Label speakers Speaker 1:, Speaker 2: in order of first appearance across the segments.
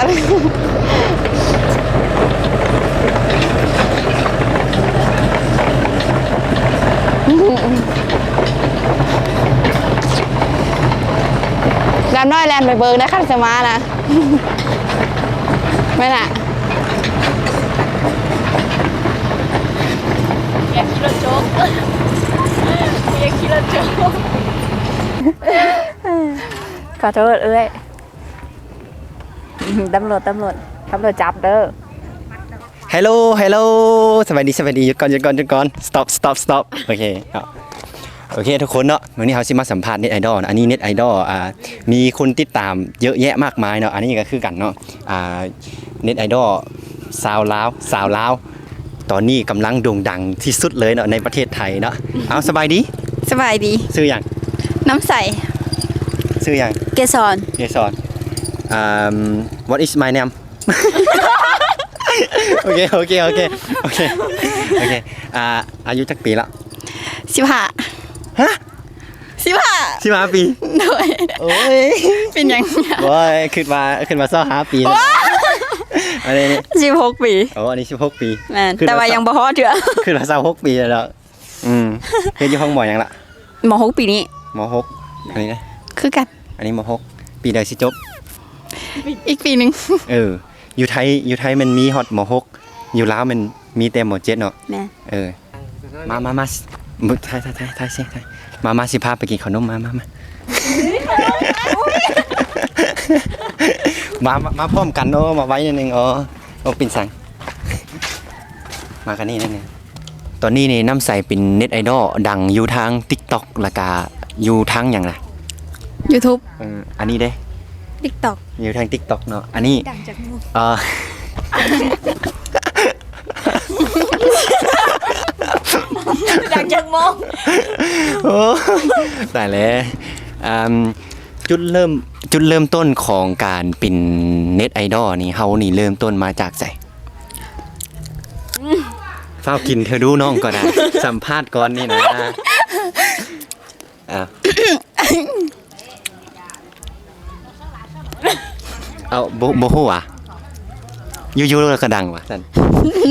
Speaker 1: บัดดำน้อยแลนไปเบิงนะคันสมานะ ไม่น่ะ
Speaker 2: อยากขี่รถโจ๊กอยากขี่รถโจ๊ก
Speaker 1: ขอโทษเอ้ย ตำรวจตำรวจตำรวจจับเด้อ
Speaker 3: ฮัลโหลฮัลโหลสวัสดีสวัสดีหยุดก่อนหยุดก่อนหยุดก่อน stop stop stop โอเคครับโอเคทุกคนเนาะวันนี้เขาสิมาสัมภาษณ์เน็ตไอดอลอันนี้เน็ตไอดอลอ่ามีคนติดตามเยอะแยะมากมายเนาะอันนี้ก็คือกันเนาะอ่าเน็ตไอดอลสาวลาวสาวลาวตอนนี้กำลังโด่งดังที่สุดเลยเนาะในประเทศไทยเนาะเอาสบายดี
Speaker 1: สบายดี
Speaker 3: ซื้ออย่าง
Speaker 1: น้ำใส
Speaker 3: ซื้ออย่าง
Speaker 1: เกสร
Speaker 3: เยสอนอ่า what is my name โอเคโอเคโอเคโอเคโอเคอ่าอายุจักปีละ
Speaker 1: สิบห้า
Speaker 3: ฮะ
Speaker 1: สิบห้า
Speaker 3: สิบห้าปี
Speaker 1: ด้วย
Speaker 3: โอ้ย
Speaker 1: เป็นยัง
Speaker 3: โอ้ยขึ้นมาขึ้นมาเศร้าห้าปีแล้วนะอันนี้นี่
Speaker 1: สิบหกปี
Speaker 3: โอ้อันนี้สิบหกปี
Speaker 1: แม่น
Speaker 3: ขึ้น
Speaker 1: แต่ว่ายังบ่ฮอดเถื่อ
Speaker 3: ขึ้นมาเศร้าหกปีแล้วเนาะอืมเรียนอยู่ห้องหมอยังละ
Speaker 1: หมอหกปีนี้
Speaker 3: หมอหกอันนี้นะ
Speaker 1: คือกัน
Speaker 3: อันนี้หมอหกปีเดียวสิจบ
Speaker 1: อีกปีหนึ่ง
Speaker 3: เออ อยู่ไทยอยู่ไทยมันมีฮอตหมอหกอยู่ลาวมันมีแต่หมอเจ็ดเนาะ
Speaker 1: แม่
Speaker 3: เออ มามามามึงถ่ายถ่ายถ่ายถ่ายสิถ่ายมามาสิพาไปกินขนมมามามามามามาพร้อมกันเนาะมาไว้นิดนึงอ๋อโอ้ปิ่นสัง มากันนี่นิดนึงตอนนี้นี่น้ำใสเป็นเน็ตไอดอลดังอยู่ทาง TikTok แล้วก็อยู่ทางอย่างไร
Speaker 1: YouTube
Speaker 3: เอออันนี้เด้
Speaker 1: TikTok
Speaker 3: อยู่ทาง TikTok เนาะ อันนี้
Speaker 1: ดังจากมู
Speaker 3: เออ
Speaker 2: ดังจากมอง
Speaker 3: โอ้ตายแล้วอืมจุดเริ่มจุดเริ่มต้นของการเป็นเน็ตไอดอลนี่เฮานี่เริ่มต้นมาจากไสเฝ้ากินเธอดูน้องก็ได้สัมภาษณ์ก่อนนี่นะอะ เอาโบโบฮู้อะยูๆแล้วก็ดังว่ะสัน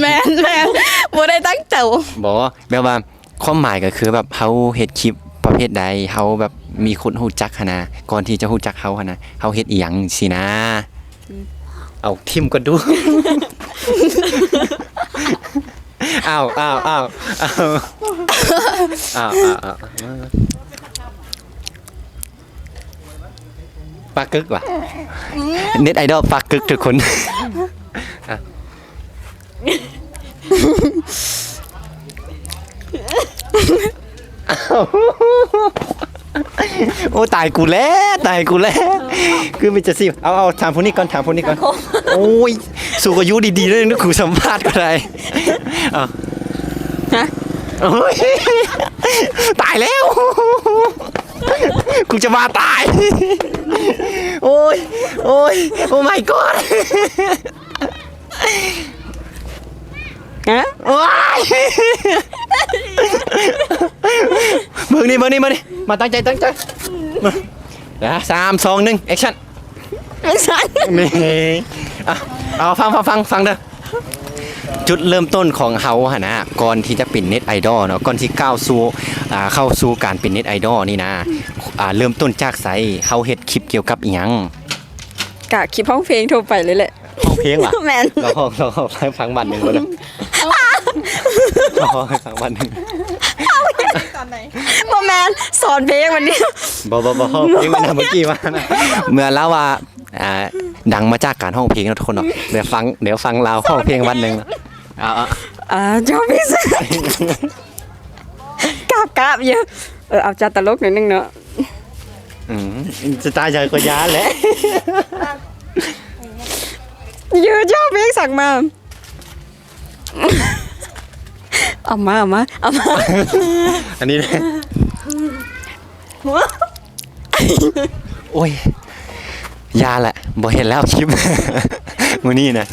Speaker 1: แม่นแม่นบ่ได้ตั้งใจ
Speaker 3: บอกว่าแบบว่าความหมายก็คือแบบเฮาเฮ็ดคลิปประเภทใดเฮาแบบมีคนฮู้จักหันนะก่อนที่จะฮู้จักเฮาหันนะเฮาเฮ็ดอีหยังสินะ เอาทิมก็ดู อ้าวอ้าวอ้าวอ้าวอ้าวอ้าว อ้าวปากกึกว่ะเน็ตไอดอลปากกึกทุกคนอะโอ้ตายกูแล้วตายกูแล้วคือมันจะสิเอาเอาถามพวกนี้ก่อนถามพวกนี้ก่อนโอ้ยสูงอายุดีๆเลยนึกขู่สัมภาษณ์ก็ได้เอา
Speaker 1: ฮะ
Speaker 3: โอ้ยตายแล้ว กูจะมาตาย โอ้ย โอ้ย โอ้ my god
Speaker 1: ฮะ
Speaker 3: ว้ายมึงนี่มึงนี่มึงนี่มาตั้งใจตั้งใจมาเดี๋ยวสามสองหนึ่งแอคชั่น
Speaker 1: ไม่ใช่
Speaker 3: นี่เอาเอาฟังฟังฟังฟังเด้อ จุดเริ่มต้นของเฮาหะนะก่อนที่จะเป็นเน็ตไอดอลเนาะก่อนที่ก้าวสู่อ่าเข้าสู่การเป็นเน็ตไอดอลนี่นะอ่าเริ่มต้นจากไสเฮาเฮ็ดคลิปเกี่ยวกับอีหยัง
Speaker 1: กะคลิปห้องเพลงโทรไปเลยแหละ
Speaker 3: ห้องเพลงว่ะ
Speaker 1: แม่น
Speaker 3: เราห้องเราห้องฟังบันหนึ่งก็ได้เราห้องฟังบันหนึ่ง
Speaker 1: บ่แม่นสอนเพลงวันนี้
Speaker 3: บอบอบอห้องเพลงมันนะเมื่อกี้มานะเมื่อแล้วว่าอ่าดังมาจากการห้องเพลงนะทุกคนเนาะเดี๋ยวฟังเดี๋ยวฟังเราห้องเพลงวันหนึ่งเนาะ เอาเอา
Speaker 1: อ่าจอพิเศษกราบกราบเยอะเออเอาจัดตลกหน่อยนึงเนาะ
Speaker 3: อืมจะตายใจกว่ายาแหละ
Speaker 1: เยอะชอบเพลงสั่งมาเอามาเอามาเอามา
Speaker 3: อันนี้เลยโอ้ยยาแหละบ่เห็นแล้วคลิปมือนี่นะ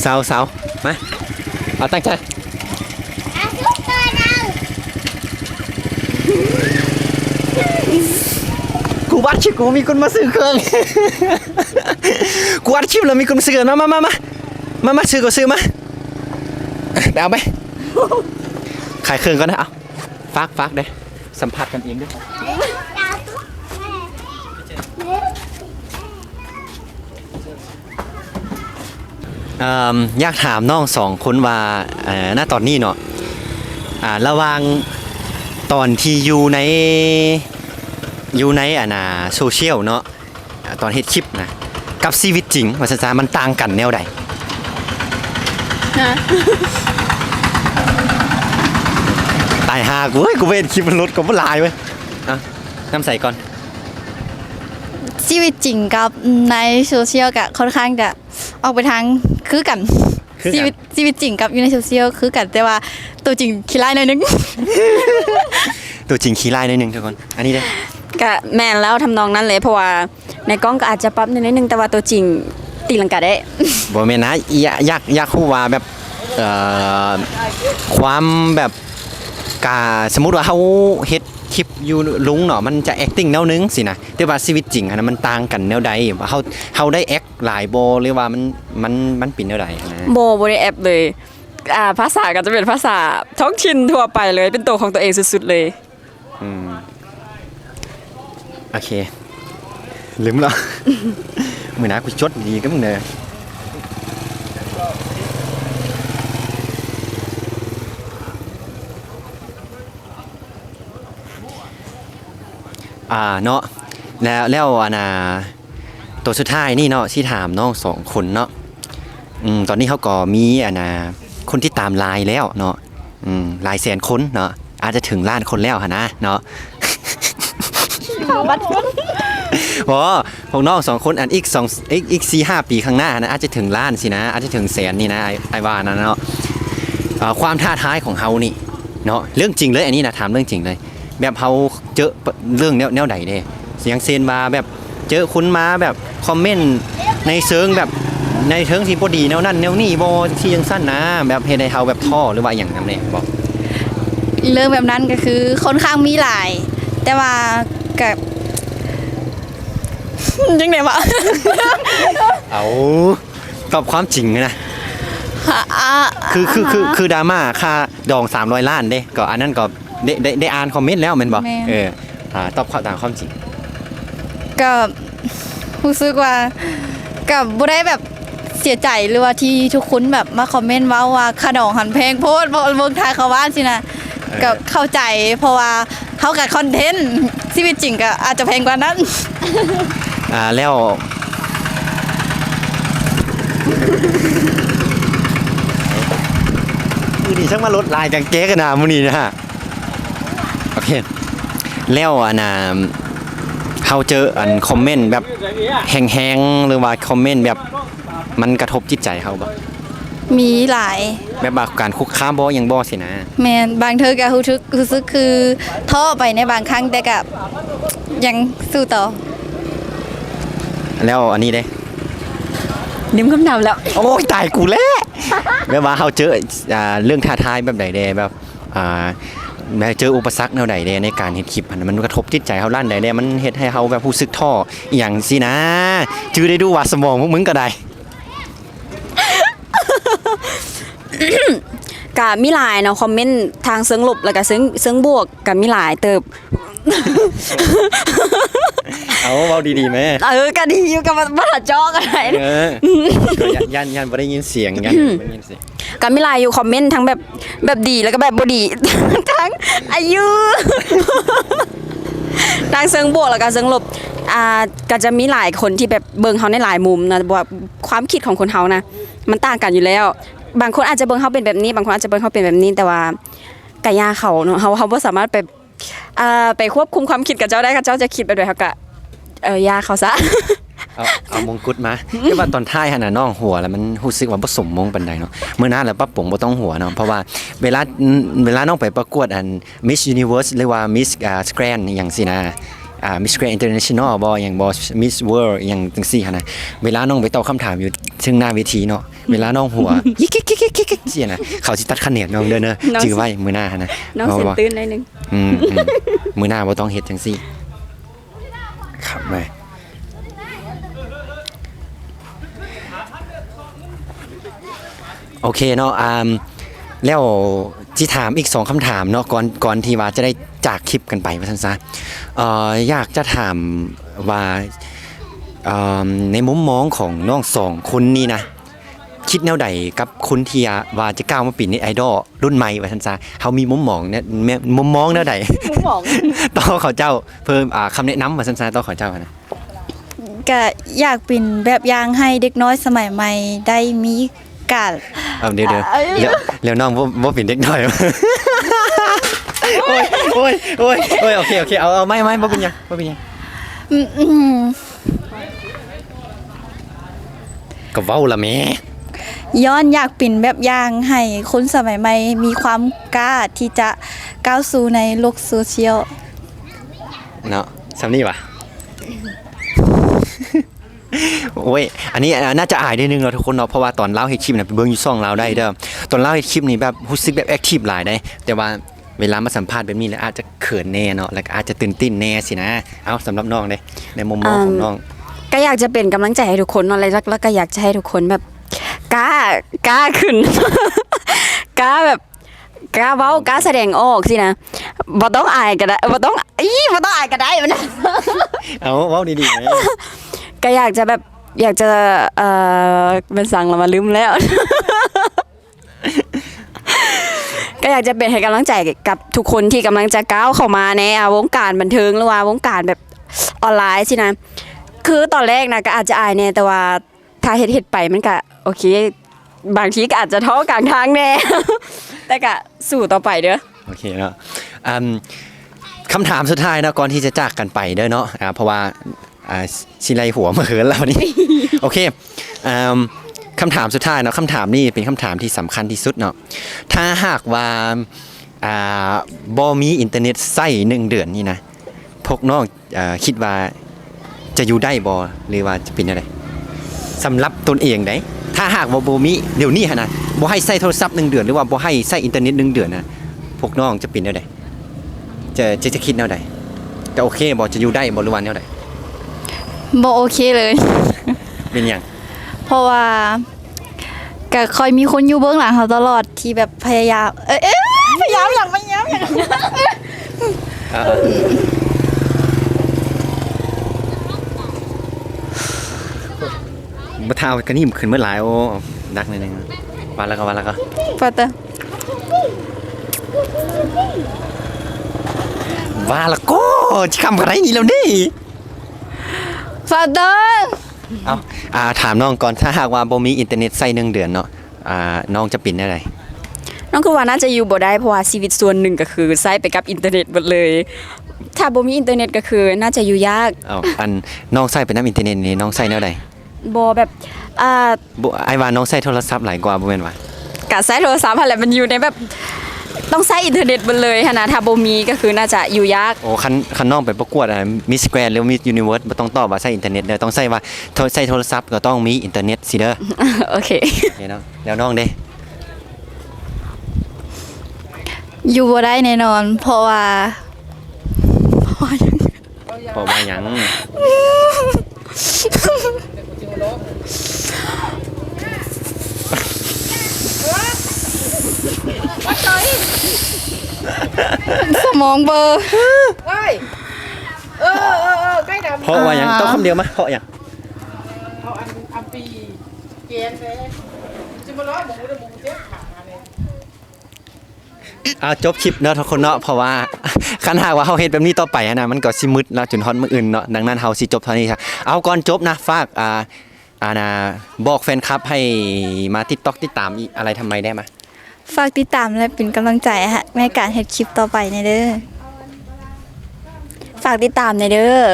Speaker 3: เสาเสามา เอาตั้งใจ กูวัดชิกูมีคนมาซื้อเครื่อง กูอัดคลิปแล้วมีคนซื้อมามามามามามาซื้อก็ซื้อมาไปเอาไป ขายเครื่องก่อนนะเอาฝากฝากเด้สัมผัสกันเองเด้วย อยากถามน้องสองคนว่าเอ่อณตอนนี้เนาะอ่าระหว่างตอนที่อยู่ในอยู่ในอ่านะโซเชียลเนาะอ่าตอนเฮ็ดคลิปนะกับชีวิตจริงว่าซะมันต่างกันแนวใด
Speaker 2: ฮะ
Speaker 3: ตายหากูเฮ้ยกูเว้นคลิปมันลดก็บ่หลายเว้ยอะน้ำใส่ก่อน
Speaker 2: ชีวิตจริงกับในโซเชียลก็ค่อนข้างจะ ออกไปทางคือกัน
Speaker 3: คือกัน
Speaker 2: ชีวิตชีวิตจริงกับอยู่ในโซเชียลคือกันแต่ว่าตัวจริงขี้ร้ายหน่อยนึง
Speaker 3: ตัวจริงขี้ไล่หนิดนึงทุกคน อันนี้เด้
Speaker 1: ก็แม่นแล้วทำนองนั้นเลยเพราะว่าในกล้องก็อาจจะปรับนิดนึงแต่ว่าตัวจริงตีลังกาได้
Speaker 3: บ่แม่นนะอยากอยากอยากฮู้ว่าแบบเอ่อความแบบกาสมมุติว่าเฮาเฮ็ด คลิปอยู่ลุงเนาะมันจะ acting แนวนึงสินะแต่ว่าชีวิตจริงอะนะมันต่างกันแนวใดว่าเฮาเฮาได้ act หลายบ่หรือว่ามันมันมันเป็นแนวใดนะ
Speaker 1: โบโบได้แอปเลยอ่าภาษาก็จะเป็นภาษาท้องถิ่นทั่วไปเลย เป็นตัวของตัวเองสุดๆเลย
Speaker 3: อืม โอเค ลืมแล้ว มื้อหน้ากูจดดีกับมึงเด้อ อ่าเนาะแล้วแล้วอันน่ะตัวสุดท้ายนี่เนาะที่ถามน้องสองคนเนาะอืมตอนนี้เขาก็มีอันน่ะคนที่ตามไลน์แล้วเนาะอืมหลายแสนคนเนาะอาจจะถึงล้านคนแล้วหนนะเนาะเพราะพวกน้องสองคนอันอีกสองอีกอีกสี่ห้าปีข้างหน้านะอาจจะถึงล้านสินะอาจจะถึงแสนนี่นะไอ้ไอ้ว่านะเนาะเอ่อความท้าทายของเฮานี่เนาะเรื่องจริงเลยอันนี้นะถามเรื่องจริงเลย แบบเฮาเจอเรื่องแนวแนวใดเด้เสียงเซนมาแบบเจอคุณมาแบบคอมเมนต์ในเซิงแบบในเทิงที่บ่ดีแนวนั้นแนวนี้บ่ที่ยังสั้นนะ แบบเฮ็ดให้เฮาแบบท้อหรือว่าอย่างนั้นแน่บอก
Speaker 2: เรื่องแบบนั้นก็คือค่อนข้างมีหลาย แต่ว่ากับยังไงวะ
Speaker 3: เอาตอบความจริงนะ
Speaker 2: อ่า
Speaker 3: คือคือคือคือดราม่าค่าดอง300ล้านเด้ก็อันนั้นก็ ได้ได้ได้อ่านคอมเมนต์แล้วแม่นบ่เอออ่าตอบความตามความจริง
Speaker 2: ก็รู้สึกว่ากับบ่ได้แบบเสียใจหรือว่าที่ทุกคนแบบมาคอมเมนต์เว่าว่าขนมหันเพลงโพสต์บ่เบิ่งทายเขาว่านสินะก็เข้าใจเพราะว่าเฮากับคอนเทนต์ชีวิตจริงก็อาจจะแพงกว่านั้น
Speaker 3: อ่าแล้วมือนี้ช่างมาลดลายจังเก๊กันนะมือนี้นะฮะโอเค แล้วอันน่ะเขาเจออันคอมเมนต์แบบแหงๆหรือว่าคอมเมนต์แบบมันกระทบจิตใจเขาบ่
Speaker 2: มีหลาย
Speaker 3: แบบว่าการคุกคามบ่อยังบ่สินะ
Speaker 2: แมนบางเธอก็รู้สึกรู้สึกคือท้อไปในบางครั้งแต่กับยังสู้ต่อ
Speaker 3: แล้วอันนี้เด้
Speaker 1: นิ่มคำนำแล้ว
Speaker 3: โอ้ยตายกูแล้วแบบว่าเขาเจออ่าเรื่องท้าทายแบบใดเด้แบบอ่า แม้เจออุปสรรคแนวใดเด้ในการเห็นคลิปอะมันกระทบจิตใจเขาล้านใดเด้มันเห็ดให้เขาแบบผู้ซึกท่ออย่างสินะจือได้ดูว่าสมองพวกมึงก็ได้
Speaker 1: กะมีหลายเนาะคอมเมนต์ทางเซิงลบแล้วก็เซิงเซิงบวกกับมีหลายเติบ
Speaker 3: เอาเว้าดีๆแม่
Speaker 1: เออก็ดีอยู่กับบ้าจอกอะไร
Speaker 3: เออก็ยันยันยันบ่ได้ยินเสียงยันบ่ได้ยินเสียง
Speaker 1: ก็มีหลายอยู่คอมเมนต์ทั้งแบบแบบดีแล้วก็แบบบ่ดี ทั้งอายุทางเซิงบวกแล้วก็เซิงลบอ่าก็จะมีหลายคนที่แบบเบิ่งเฮาในหลายมุมนะบอกว่าความคิดของคนเฮานะมันต่างกันอยู่แล้ว บางคนอาจจะเบิ่งเฮาเป็นแบบนี้ บางคนอาจจะเบิ่งเฮาเป็นแบบนี้แต่ว่ากะยาเขาเนาะเฮาเฮาบ่สามารถไป อ่าไปควบคุมความคิดกับเจ้าได้กับเจ้าจะคิดแบบใดเฮากะเออยาเขาซะ
Speaker 3: เอาเอามงกุฎมาแต่ว่าตอนท้ายหันน่ะน้องหัวแล้วมันรู้สึกว่าบ่สมมงปานใดเนาะเมื่อนั้นแล้วปั๊บผมบ่ต้องหัวเนาะเพราะว่าเวลาเวลาน้องไปประกวดอัน Miss Universe หรือว่า Miss อ่า Grand อหย่างสินะ อ่ามิสแกรนด์อินเตอร์เนชั่นแนลบออย่างบอมิสเวิลด์อย่างจังซี่ฮะนะเวลาน้องไปตอบคำถามอยู่ซึ่งหน้าเวทีเนาะเวลาน้องหัวยิกยิกกิ๊กยิกยิกเจียนะเขาสิตัดคะแนนน้องเด้อเนอะจื้อไว้มือหน้านะ
Speaker 1: น้องเสียตื่นหน่
Speaker 3: อยนึงมือหน้าบ่ต้องเฮ็ดจังซี่ครับแม่โอเคเนาะอ่าแล้วที่ถามอีกสองคำถามเนาะก่อนก่อนที่ว่าจะได้ จากคลิปกันไปว่าซั่นซะเอ่ออยากจะถามว่าเอ่อในมุมมองของน้องสองคนนี่นะ คิดแนวใดกับคนที่ว่าจะก้าวมาเป็นเน็ตไอดอลรุ่นใหม่ว่าซั่นซะเฮามีมุมมองเนี่ยแม่มุมมองแนวใด
Speaker 1: บอก
Speaker 3: ต่อเขาเจ้าเพิ่มอ่าคำแนะนำว่าซั่นซะต่อเขาเจ้านะ
Speaker 2: ก็อยากเป็นแบบอย่างให้เด็กน้อยสมัยใหม่ได้มีการ
Speaker 3: เอาเดี๋ยวเดี๋ยวแล้วแล้วน้องบ่บ่เป็นเด็กน้อย โอ้ยโอ้ยโอ้ยโอ้ยโอเคโอเคเอาเอาไม่ไม่บ่เป็นหยังบ่เป็นหยัง
Speaker 2: อืมอืม
Speaker 3: ก็เว้าละแม่
Speaker 2: ย้อนอยากเป็นแบบอย่างให้คนสมัยใหม่มีความกล้าที่จะก้าวสู่ในโลกโซเชียล
Speaker 3: เนาะซำนี้วะโอ้ยอันนี้อ่าน่าจะอายได้นึงเนาะทุกคนเนาะเพราะว่าตอนเล่าเฮ็ดคลิปน่ะไปเบิ่งอยู่ซ่องเราได้เด้อตอนเล่าเฮ็ดคลิปนี่แบบรู้สึกแบบแอคทีฟหลายได้แต่ว่า เวลามาสัมภาษณ์แบบนี้แล้วอาจจะเขินแน่เนาะแล้วก็อาจจะตื่นเต้นแน่สินะ เอาสำหรับน้องเด้ในมุมมองของน้อง
Speaker 1: ก็อยากจะเป็นกำลังใจให้ทุกคนเนาะแล้วแล้วก็อยากจะให้ทุกคนแบบกล้ากล้าขึ้นกล้าแบบกล้าเว้ากล้าแสดงออกสินะบ่ต้องอายก็ได้บ่ต้องอีบ่ต้องอายก็ได้มันนะ
Speaker 3: เอาเว้าดีๆแม่
Speaker 1: ก็อยากจะแบบอยากจะเอ่อเป็นสั่งเรามาลืมแล้ว ก็อยากจะเป็นให้กำลังใจกับทุกคนที่กำลังจะก้าวเข้ามาในวงการบันเทิงหรือว่าวงการแบบออนไลน์สินะ คือตอนแรกนะก็อาจจะอายแน่แต่ว่าถ้าเฮ็ดเฮ็ดไปมันก็โอเค บางทีก็อาจจะท้อกลางทางแน่แต่ก็สู้ต่อไปเด้อ
Speaker 3: โอเคเนาะคำถามสุดท้ายนะก่อนที่จะจากกันไปเด้อเนาะเพราะว่าอ่าสิไลหัวมาเหินแล้วนี่โอเคอ คำถามสุดท้ายเนาะคำถามนี่เป็นคำถามที่สำคัญที่สุดเนาะถ้าหากว่าอ่าบ่มีอินเทอร์เน็ตใช้หนึ่งเดือนนี่นะพวกน้องอ่าคิดว่าจะอยู่ได้บ่หรือว่าจะเป็นอะไรสำหรับตนเองได้ถ้าหากว่าบ่มีเดี๋ยวนี้หั่นนะบ่ให้ใช้โทรศัพท์หนึ่งเดือนหรือว่าบ่ให้ใช้อินเทอร์เน็ตหนึ่งเดือนนะพวกน้องจะเป็นแนวใดจะจะจะคิดแนวใดจะโอเคบ่จะอยู่ได้บ่หรือว่าแนวใด
Speaker 2: บ่โอเคเลย
Speaker 3: เป็นหยัง
Speaker 2: เพราะว่าก็คอยมีคนอยู่เบื้องหลังเขาตลอดที่แบบพยายาม เอ้ยเอ้ยพยายามอย่างพยายามอย่าง
Speaker 3: เอ่อบ่เท้ากระนิ่มขึ้นเมื่อหลายโอ้ดักหนิดนึงว่าแล้วก็ว่าแล้วก็
Speaker 2: ปะเตอ
Speaker 3: ว่าแล้วก็จะคำอะไรนี่แล้วนี่
Speaker 2: ฟาเตอร์
Speaker 3: เอาอ่าถามน้องก่อนถ้าหากว่าบ่มีอินเทอร์เน็ตใช้หนึ่งเดือนเนาะอ่าน้องจะเป็นแนวใด
Speaker 1: น้องคือว่าน่าจะอยู่บ่ได้เพราะว่าชีวิตส่วนหนึ่งก็คือใช้ไปกับอินเทอร์เน็ตหมดเลย ถ้าบ่มีอินเทอร์เน็ตก็คือน่าจะอยู่ยาก
Speaker 3: เอาอันน้องใช้เป็นน้ำอินเทอร์เน็ตนี่น้องใช้แนวใด
Speaker 1: บ่แบบอ่า
Speaker 3: บ่ไอ้ว่าน้องใช้โทรศัพท์หลายกว่าบ่แม่นว่า
Speaker 1: กะใช้โทรศัพท์อะไรมันอยู่ในแบบ ต้องใช้อินเทอร์เน็ตหมดเลยหั้นะถ้าบ่มีก็คือน่าจะอยู่ยาก
Speaker 3: โอ้คันคันน้องไปประกวดอะมิสแกรนหรือมิสยูนิเวิร์สบ่ต้องตอบว่าใช้อินเทอร์เน็ตเด้อต้องใช้ว่าโทรใช้โทรศัพท์ก็ต้องมีอินเทอร์เน็ตสิเด้อ
Speaker 1: โอเค
Speaker 3: โอเคเนาะแล้วน้องเด้
Speaker 2: อยู่บ่ได้แน่นอน เพราะว่า
Speaker 3: บอกว่าหยัง
Speaker 2: สมองเบลอร์
Speaker 4: เอ้ยเออเออเออใกล้ดำ
Speaker 3: เพราะว่าหยังต้องคำเดียวมั้ยเพราะหยัง
Speaker 4: เอาอันอันปีเกณฑ์เลยจะมาล้อหมูเดี๋ยวหมูเจ็บขาเลย
Speaker 3: เอาจบคลิปเนาะทุกคนเนาะเพราะว่าคันหากว่าเฮาเฮ็ดแบบนี้ต่อไปอะนะมันก็สิมืดแล้วจนฮอดมื้ออื่นเนาะดังนั้นเฮาสิจบเท่านี้ครับเอาก่อนจบนะฝากอ่าอ่านะบอกแฟนคลับให้มาติดตอกติดตามอีอะไรทำไมได้มา
Speaker 2: ฝากติดตามและเป็นกำลังใจฮะในการเฮ็ดคลิปต่อไปในเด้อ
Speaker 1: ฝากติดตามในอยเด้อ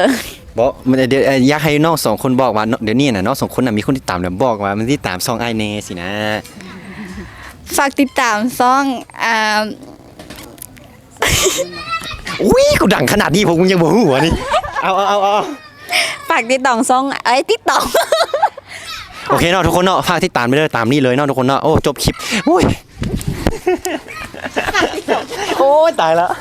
Speaker 3: บอกมันเดี๋ยวเอ่ออยากให้น้องสองคนบอกว่าเดี๋ยวนี้น่ะน้องสองคนน่ะมีคนติดตามเดี๋ยวบอกว่ามันติดตามซองไอายเนสินะ
Speaker 2: ฝากติดตามซ่องอ่า
Speaker 3: อุ้ยกูดังขนาดนี้ผมยังบ่ฮู้อะนี่เอาเอาเอาเอา
Speaker 1: ฝากติดต่องซ่องเอ้ยติดต่อง
Speaker 3: โอเคเนาะทุกคนเนาะฝากติดตามไปเลยตามนี่เลยเนาะทุกคนเนาะโอ้จบคลิปโอ้ย โอ้ยตายแล้ว